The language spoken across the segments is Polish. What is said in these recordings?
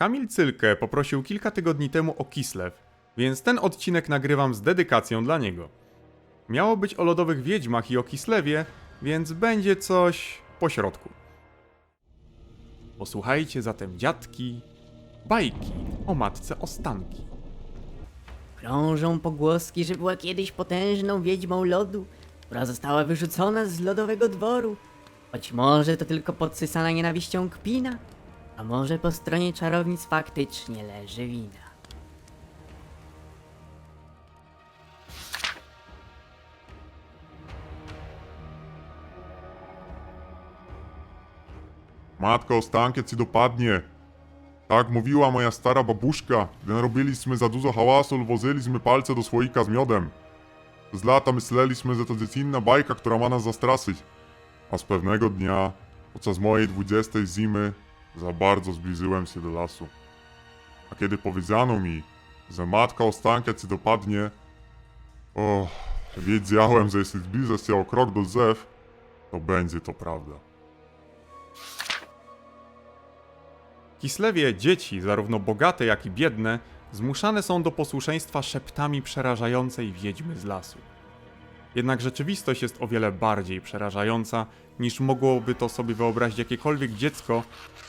Kamil Cylkę poprosił kilka tygodni temu o Kislev, więc ten odcinek nagrywam z dedykacją dla niego. Miało być o lodowych wiedźmach i o Kislewie, więc będzie coś po środku. Posłuchajcie zatem dziadki bajki o matce Ostanki. Krążą pogłoski, że była kiedyś potężną wiedźmą lodu, która została wyrzucona z lodowego dworu. Choć może to tylko podsycana nienawiścią kpina, a może po stronie czarownic faktycznie leży wina. Matko, ostankie ci dopadnie. Tak mówiła moja stara babuszka, gdy narobiliśmy za dużo hałasu, wozyliśmy palce do słoika z miodem. Z lata myśleliśmy, że to dziecinna bajka, która ma nas zastraszyć. A z pewnego dnia, podczas mojej dwudziestej zimy, za bardzo zbliżyłem się do lasu. A kiedy powiedziano mi, że matka ostankia ci dopadnie, o, wiedziałem, że jeśli zbliżę się o krok do drzew, to będzie to prawda. Kislewie dzieci, zarówno bogate jak i biedne, zmuszane są do posłuszeństwa szeptami przerażającej wiedźmy z lasu. Jednak rzeczywistość jest o wiele bardziej przerażająca, niż mogłoby to sobie wyobrazić jakiekolwiek dziecko,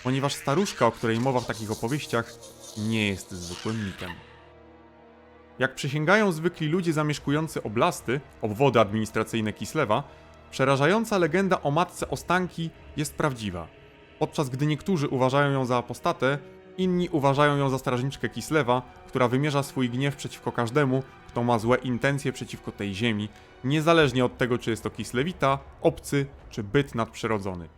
ponieważ staruszka, o której mowa w takich opowieściach, nie jest zwykłym mitem. Jak przysięgają zwykli ludzie zamieszkujący oblasty, obwody administracyjne Kislewa, przerażająca legenda o matce Ostanki jest prawdziwa. Podczas gdy niektórzy uważają ją za apostatę, inni uważają ją za strażniczkę Kislewa, która wymierza swój gniew przeciwko każdemu, kto ma złe intencje przeciwko tej ziemi, niezależnie od tego, czy jest to Kislewita, obcy czy byt nadprzyrodzony.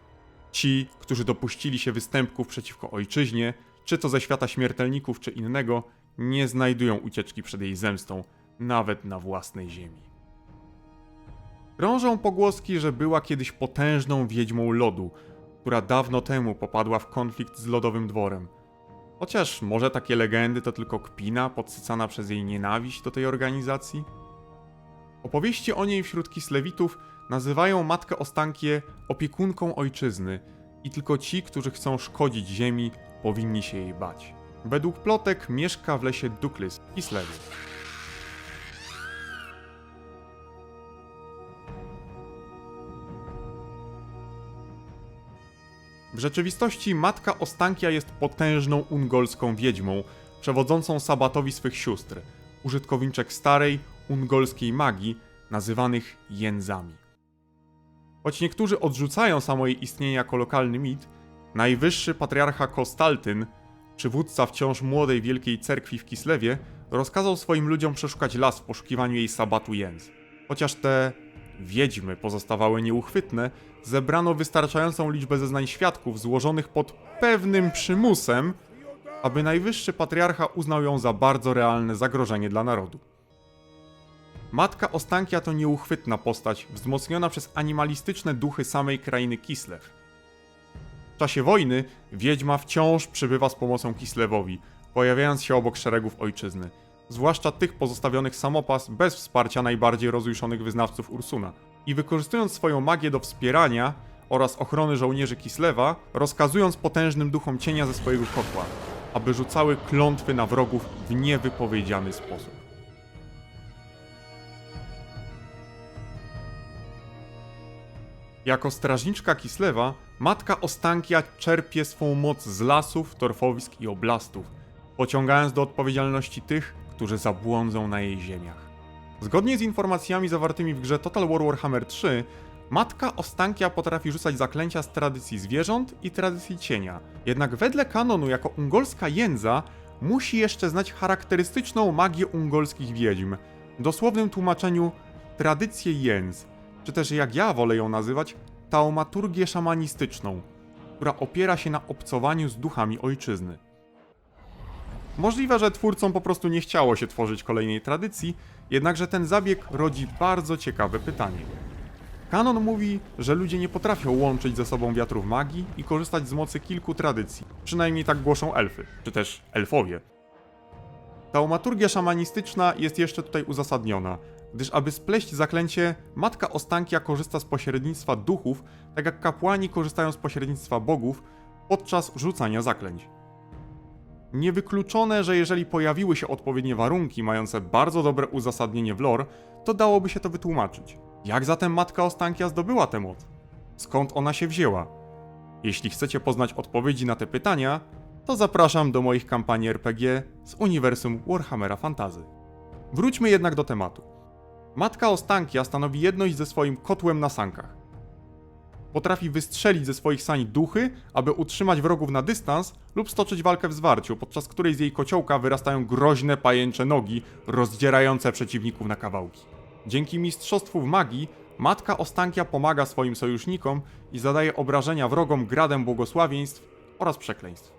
Ci, którzy dopuścili się występków przeciwko ojczyźnie, czy to ze świata śmiertelników, czy innego, nie znajdują ucieczki przed jej zemstą, nawet na własnej ziemi. Krążą pogłoski, że była kiedyś potężną wiedźmą lodu, która dawno temu popadła w konflikt z lodowym dworem. Chociaż może takie legendy to tylko kpina podsycana przez jej nienawiść do tej organizacji? Opowieści o niej wśród kislewitów nazywają matkę Ostankię opiekunką ojczyzny i tylko ci, którzy chcą szkodzić ziemi, powinni się jej bać. Według plotek mieszka w lesie Duklis w W rzeczywistości matka Ostankia jest potężną ungolską wiedźmą, przewodzącą sabatowi swych sióstr, użytkowniczek starej, ungolskiej magii, nazywanych jędzami. Choć niektórzy odrzucają samo jej istnienie jako lokalny mit, najwyższy patriarcha Kostaltyn, przywódca wciąż młodej wielkiej cerkwi w Kislewie, rozkazał swoim ludziom przeszukać las w poszukiwaniu jej sabatu jędz. Chociaż te wiedźmy pozostawały nieuchwytne, zebrano wystarczającą liczbę zeznań świadków złożonych pod pewnym przymusem, aby najwyższy patriarcha uznał ją za bardzo realne zagrożenie dla narodu. Matka Ostankia to nieuchwytna postać, wzmocniona przez animalistyczne duchy samej krainy Kislew. W czasie wojny wiedźma wciąż przybywa z pomocą Kislewowi, pojawiając się obok szeregów ojczyzny, zwłaszcza tych pozostawionych samopas bez wsparcia najbardziej rozjuszonych wyznawców Ursuna. I wykorzystując swoją magię do wspierania oraz ochrony żołnierzy Kislewa, rozkazując potężnym duchom cienia ze swojego kotła, aby rzucały klątwy na wrogów w niewypowiedziany sposób. Jako strażniczka Kislewa, matka Ostankia czerpie swą moc z lasów, torfowisk i oblastów, pociągając do odpowiedzialności tych, którzy zabłądzą na jej ziemiach. Zgodnie z informacjami zawartymi w grze Total War Warhammer 3, matka Ostankia potrafi rzucać zaklęcia z tradycji zwierząt i tradycji cienia. Jednak wedle kanonu jako ungolska jędza musi jeszcze znać charakterystyczną magię ungolskich wiedźm, w dosłownym tłumaczeniu tradycję jędz, czy też jak ja wolę ją nazywać, taumaturgię szamanistyczną, która opiera się na obcowaniu z duchami ojczyzny. Możliwe, że twórcom po prostu nie chciało się tworzyć kolejnej tradycji, jednakże ten zabieg rodzi bardzo ciekawe pytanie. Kanon mówi, że ludzie nie potrafią łączyć ze sobą wiatrów magii i korzystać z mocy kilku tradycji. Przynajmniej tak głoszą elfy, czy też elfowie. Taumaturgia szamanistyczna jest jeszcze tutaj uzasadniona, gdyż aby spleść zaklęcie, matka Ostankia korzysta z pośrednictwa duchów, tak jak kapłani korzystają z pośrednictwa bogów podczas rzucania zaklęć. Niewykluczone, że jeżeli pojawiły się odpowiednie warunki mające bardzo dobre uzasadnienie w lore, to dałoby się to wytłumaczyć. Jak zatem matka Ostankia zdobyła tę moc? Skąd ona się wzięła? Jeśli chcecie poznać odpowiedzi na te pytania, to zapraszam do moich kampanii RPG z uniwersum Warhammera Fantazy. Wróćmy jednak do tematu. Matka Ostankia stanowi jedność ze swoim kotłem na sankach. Potrafi wystrzelić ze swoich sań duchy, aby utrzymać wrogów na dystans lub stoczyć walkę w zwarciu, podczas której z jej kociołka wyrastają groźne pajęcze nogi, rozdzierające przeciwników na kawałki. Dzięki mistrzostwu w magii, matka Ostankia pomaga swoim sojusznikom i zadaje obrażenia wrogom gradem błogosławieństw oraz przekleństw.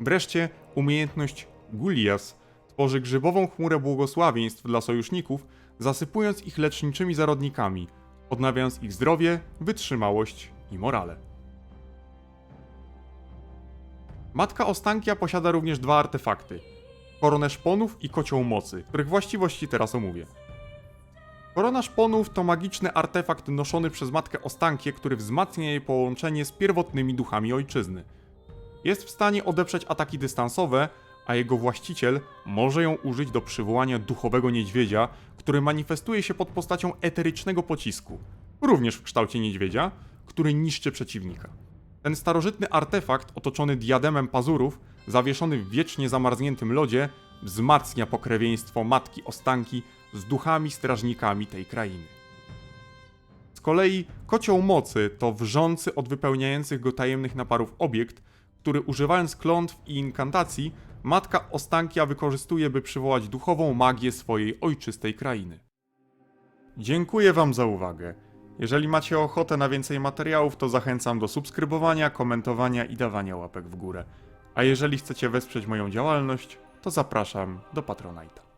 Wreszcie umiejętność Gulias tworzy grzybową chmurę błogosławieństw dla sojuszników, zasypując ich leczniczymi zarodnikami, odnawiając ich zdrowie, wytrzymałość i morale. Matka Ostankia posiada również dwa artefakty: koronę szponów i kocioł mocy, których właściwości teraz omówię. Korona szponów to magiczny artefakt noszony przez matkę Ostankię, który wzmacnia jej połączenie z pierwotnymi duchami ojczyzny. Jest w stanie odeprzeć ataki dystansowe, a jego właściciel może ją użyć do przywołania duchowego niedźwiedzia, który manifestuje się pod postacią eterycznego pocisku, również w kształcie niedźwiedzia, który niszczy przeciwnika. Ten starożytny artefakt, otoczony diademem pazurów, zawieszony w wiecznie zamarzniętym lodzie, wzmacnia pokrewieństwo matki Ostanki z duchami strażnikami tej krainy. Z kolei kocioł mocy to wrzący od wypełniających go tajemnych naparów obiekt, który używając klątw i inkantacji, matka Ostankia wykorzystuje, by przywołać duchową magię swojej ojczystej krainy. Dziękuję Wam za uwagę. Jeżeli macie ochotę na więcej materiałów, to zachęcam do subskrybowania, komentowania i dawania łapek w górę. A jeżeli chcecie wesprzeć moją działalność, to zapraszam do Patronite'a.